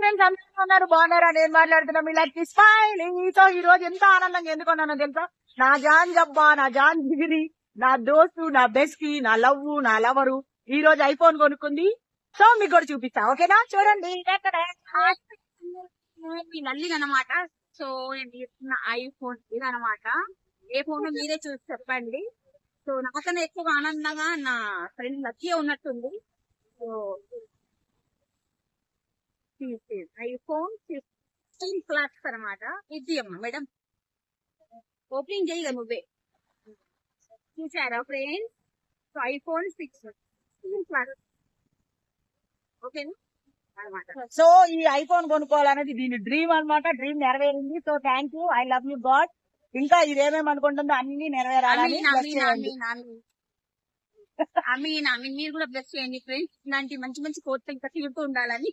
Friends అందరూ ఉన్నారు బాగున్నారా? నేను మాట్లాడుతున్నా మీ లక్కీ స్మైల్. సో ఈ రోజు ఎంత ఆనందంగా ఎందుకున్నానో తెలుసా? నా జాన్ జబ్బా నా జాన్ జిగిరి నా దోస్తు నా బెస్కి నా లవ్ నా లవరు. ఈ రోజు ఐఫోన్ కొనుక్కుంది. సో మీకు కూడా చూపిస్తా ఓకేనా? చూడండి. నల్లి అనమాట సో నేను ఐఫోన్ ఇది అనమాట ఏ ఫోన్ మీరే చూసి చెప్పండి. సో నాకన్నా ఎక్కువ ఆనందంగా నా ఫ్రెండ్ లక్కీ ఉన్నట్టుంది. సో ఐఫోన్ ఫిఫ్టీన్ ప్లస్ అనమాట ఇది అమ్మా మేడం. ఓపెనింగ్ చేయగా నువ్వే. చూసారా friends? So iPhone six plus ఓకేనా? అనమాట సో ఈ ఐఫోన్ కొనుక్కోవాలనేది దీని డ్రీమ్ అన్నమాట. డ్రీమ్ నెరవేరింది. So thank you I love you God ఇంకా ఇదేమేమి అనుకుంటుందో అన్ని నెరవేరాలని అమీన్ అమీన్ మీరు కూడా బ్లెస్ చేయండి ఫ్రెండ్స్ ఇలాంటి మంచి మంచి కోర్స్ ఇంకా తిరుగుతూ ఉండాలని